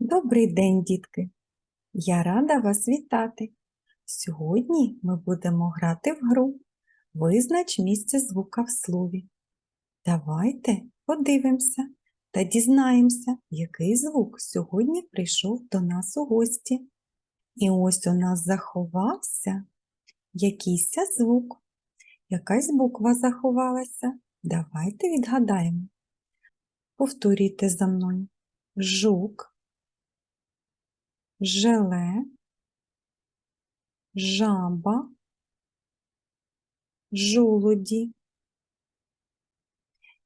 Добрий день, дітки! Я рада вас вітати. Сьогодні ми будемо грати в гру Визнач місце звука в слові. Давайте подивимося та дізнаємося, який звук сьогодні прийшов до нас у гості. І ось у нас заховався якийсь звук. Якась буква заховалася. Давайте відгадаємо. Повторюйте за мною. Жук, желе, жаба, жолуді.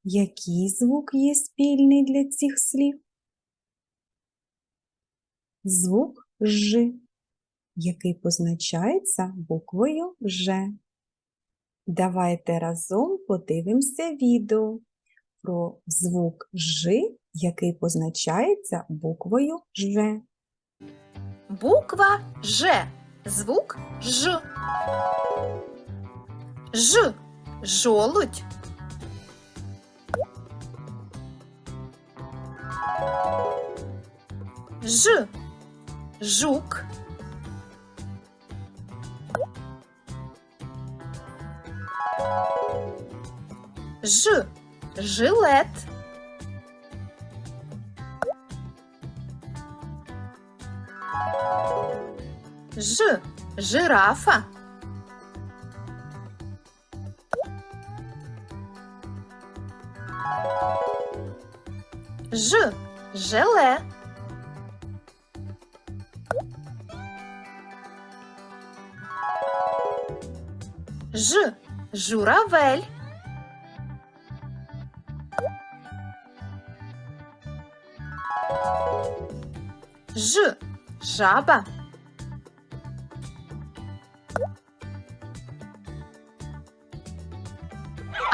Який звук є спільний для цих слів? Звук Ж, який позначається буквою Ж. Давайте разом подивимося відео про звук Ж, який позначається буквою Ж. Буква Ж. Звук Ж. Ж. Жолудь. Ж. Жук. Ж. Жилет. Ж. Жирафа. Ж. Желе. Ж. Журавель. Ж. Жаба.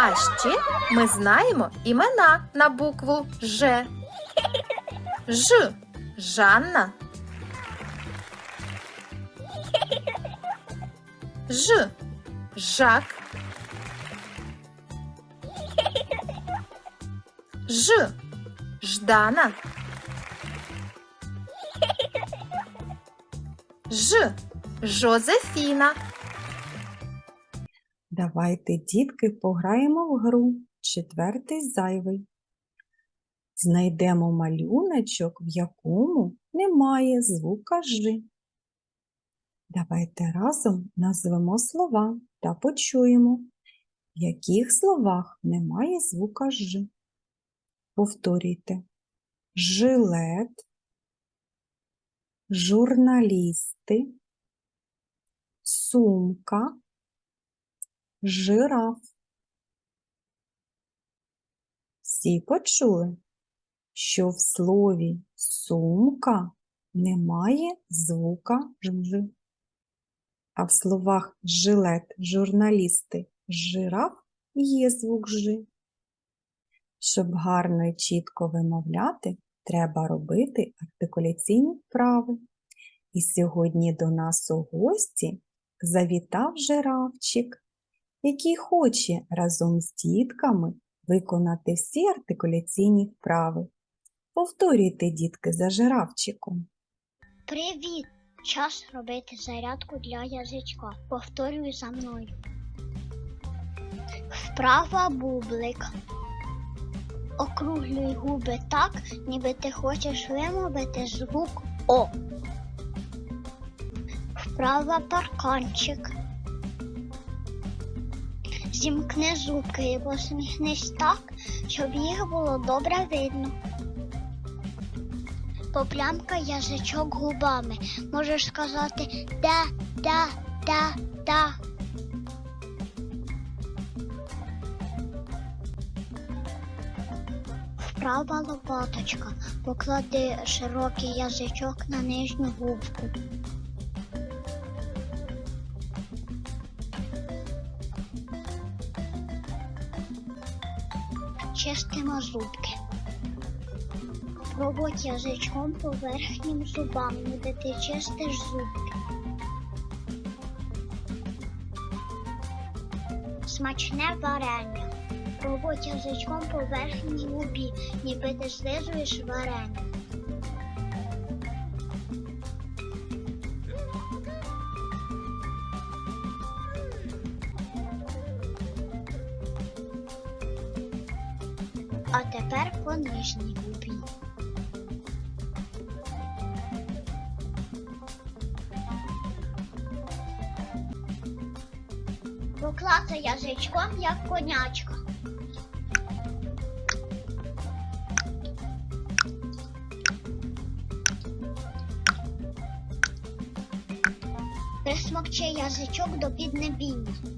А ще ми знаємо імена на букву Ж. Ж. Жанна. Ж. Жак. Ж. Ждана. Ж. Жозефіна. Давайте, дітки, пограємо в гру четвертий зайвий. Знайдемо малюночок, в якому немає звука Ж. Давайте разом назвемо слова та почуємо, в яких словах немає звука Ж. Повторюйте. Жилет, журналісти, сумка, жираф. Всі почули, що в слові сумка немає звука ж. А в словах жилет, журналісти, жираф є звук ж. Щоб гарно і чітко вимовляти, треба робити артикуляційні вправи. І сьогодні до нас у гості завітав жирафчик, який хоче разом з дітками виконати всі артикуляційні вправи. Повторюйте, дітки, за жирафчиком. Привіт! Час робити зарядку для язичка. Повторюй за мною. Вправа бублик. Округлюй губи так, ніби ти хочеш вимовити звук О. Вправа парканчик. Зімкни зубки і посміхнись так, щоб їх було добре видно. Поплямкай язичок губами. Можеш сказати да, да, да, да. Вправа лопаточка. Поклади широкий язичок на нижню губку. Чистимо зубки. Проводь язичком по верхнім зубам, ніби ти чистиш зубки. Смачне варення. Проводь язичком по верхній губі, ніби ти слизуєш варення. По нижній губі. Поклацай язичком, як конячка. Присмокчи язичок до піднебіння.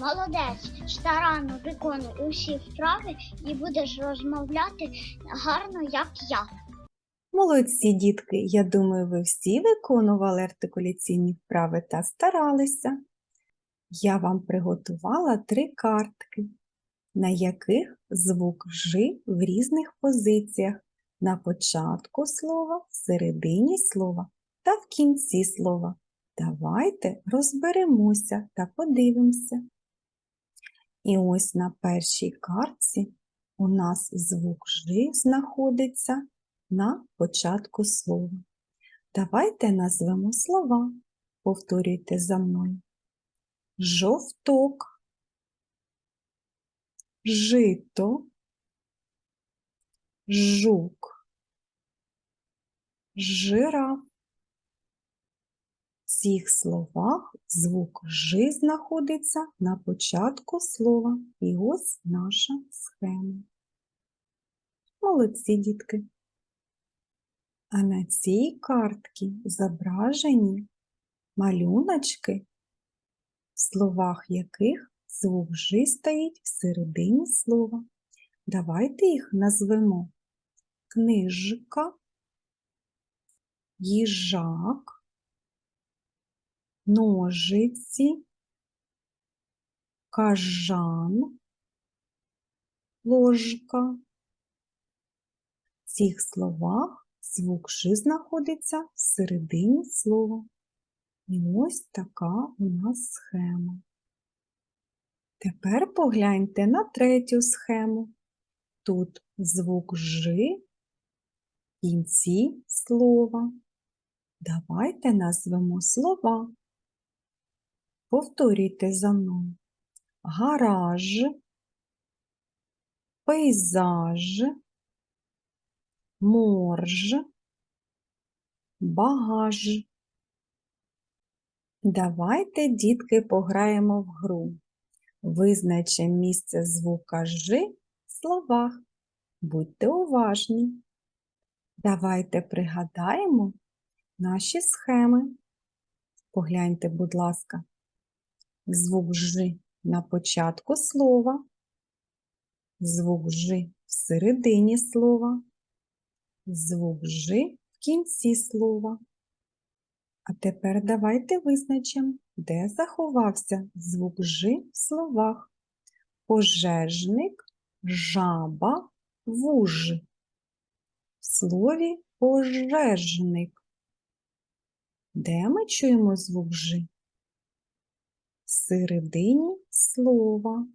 Молодець, старанно виконуй усі вправи і будеш розмовляти гарно, як я. Молодці, дітки! Я думаю, ви всі виконували артикуляційні вправи та старалися. Я вам приготувала три картки, на яких звук «жи» в різних позиціях на початку слова, середині слова та в кінці слова. Давайте розберемося та подивимося. І ось на першій картці у нас звук «жи» знаходиться на початку слова. Давайте назвемо слова. Повторюйте за мною. Жовток, жито, жук, жираф. Цих словах звук «жи» знаходиться на початку слова. І ось наша схема. Молодці, дітки! А на цій картці зображені малюночки, в словах яких звук «жи» стоїть всередині слова. Давайте їх назвемо книжка, їжак, ножиці, кажан, ложка. В цих словах звук «ши» знаходиться всередині слова. І ось така у нас схема. Тепер погляньте на третю схему. Тут звук «жи» в кінці слова. Давайте назвемо слова. Повторюйте за мною. Гараж, пейзаж, морж, багаж. Давайте, дітки, пограємо в гру. Визначимо місце звука «жи» в словах. Будьте уважні. Давайте пригадаємо наші схеми. Погляньте, будь ласка, звук «жи» на початку слова, звук «жи» всередині слова, звук «жи» в кінці слова. А тепер давайте визначимо, де заховався звук «жи» в словах. Пожежник, жаба, вуж. В слові пожежник. Де ми чуємо звук «жи»? Всередині слова.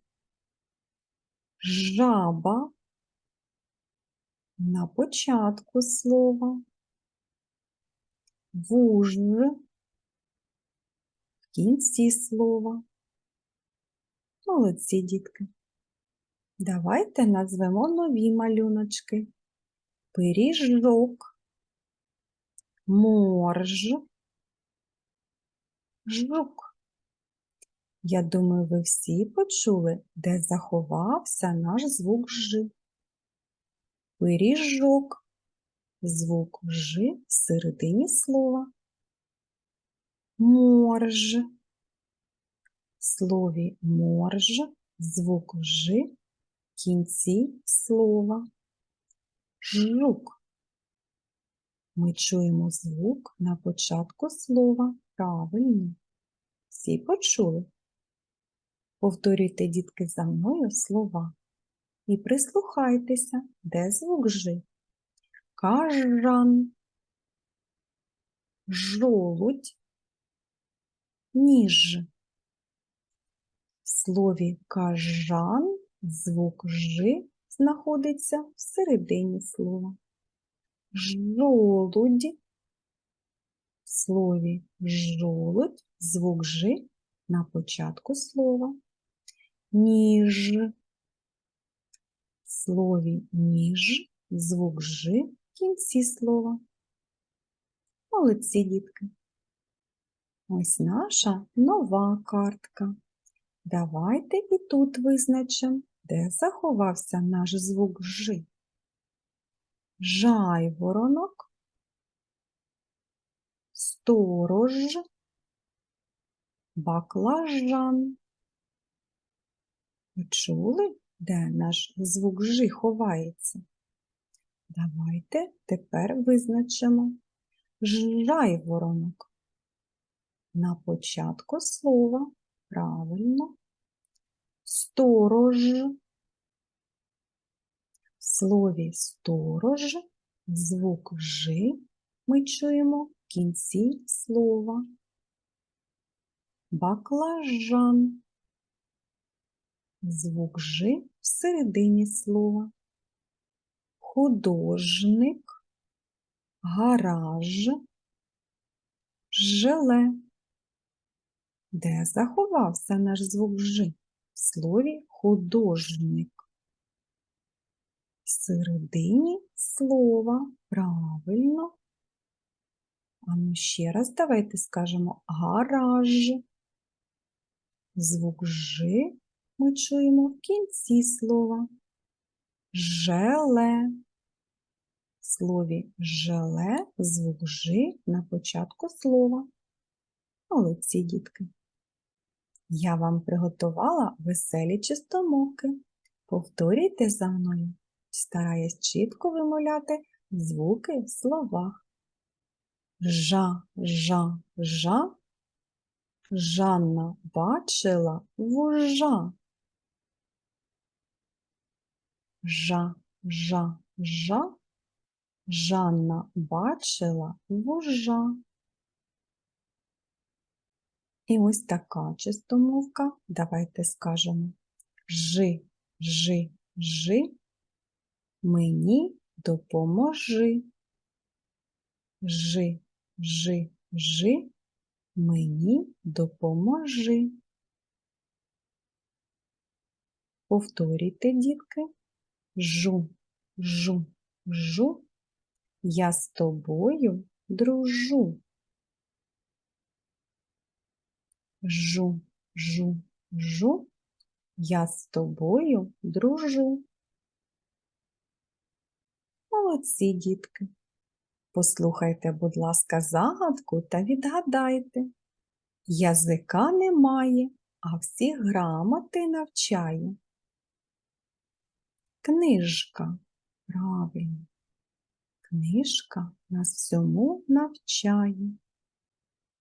Жаба на початку слова. Вуж в кінці слова. Молодці, дітки. Давайте назвемо нові малюночки. Пиріжок, морж, жук. Я думаю, ви всі почули, де заховався наш звук «ж». Пиріжок, звук «ж» всередині слова. Морж. В слові морж звук «ж» в кінці слова. Жук. Ми чуємо звук на початку слова правильно. Всі почули? Повторюйте, дітки, за мною слова і прислухайтеся, де звук Ж. Кажан, жолудь, ніж. В слові кажан звук Ж знаходиться всередині слова. Жолудь. В слові жолудь звук Ж на початку слова. Ніж. В слові ніж звук Ж в кінці слова. Молодці, дітки. Ось наша нова картка. Давайте і тут визначимо, де заховався наш звук Ж. Жайворонок, сторож, баклажан. Чули, де наш звук Ж ховається? Давайте тепер визначимо жайворонок. На початку слова правильно. Сторож. В слові сторож звук Ж ми чуємо в кінці слова. Баклажан. Звук Ж всередині слова. Художник, гараж, желе. Де заховався наш звук Ж? В слові художник. Всередині слова правильно. А ну ще раз давайте скажемо гараж. Звук Ж ми чуємо в кінці слова. Желе. В слові желе звук Ж на початку слова. Молодці, дітки. Я вам приготувала веселі чистомовки. Повторюйте за мною, стараясь чітко вимовляти звуки в словах. Жа, жа, жа. Жанна бачила вужа. Жа, жа, жа. Жанна бачила вужа. І ось така чистомовка. Давайте скажемо жи, жи, жи, мені допоможи. Жи, жи, жи, мені допоможи. Повторюйте, дітки. Жу, жу, жу, я з тобою дружу. Жу, жу, жу, я з тобою дружу. Молодці, дітки. Послухайте, будь ласка, загадку та відгадайте. Язика немає, а всі грамоти навчає. Книжка. Правильно. Книжка нас всьому навчає.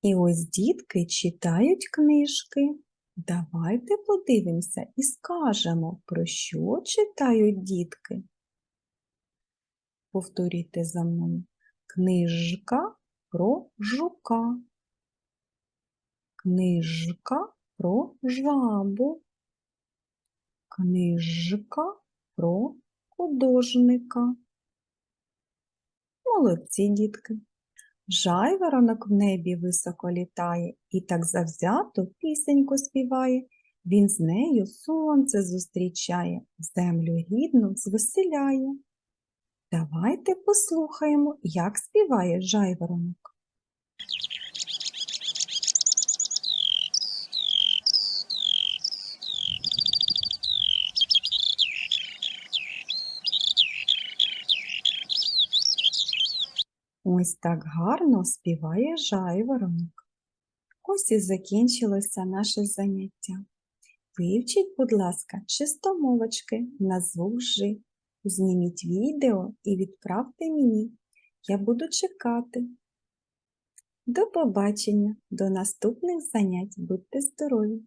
І ось дітки читають книжки. Давайте подивимося і скажемо, про що читають дітки. Повторюйте за мною. Книжка про жука. Книжка про жабу. Книжка про художника. Молодці, дітки. Жайворонок в небі високо літає і так завзято пісеньку співає. Він з нею сонце зустрічає, землю рідну звеселяє. Давайте послухаємо, як співає жайворонок. Ось так гарно співає жайворонок. Ось і закінчилося наше заняття. Вивчіть, будь ласка, чистомовочки на звук Жи. Зніміть відео і відправте мені. Я буду чекати. До побачення, до наступних занять. Будьте здорові!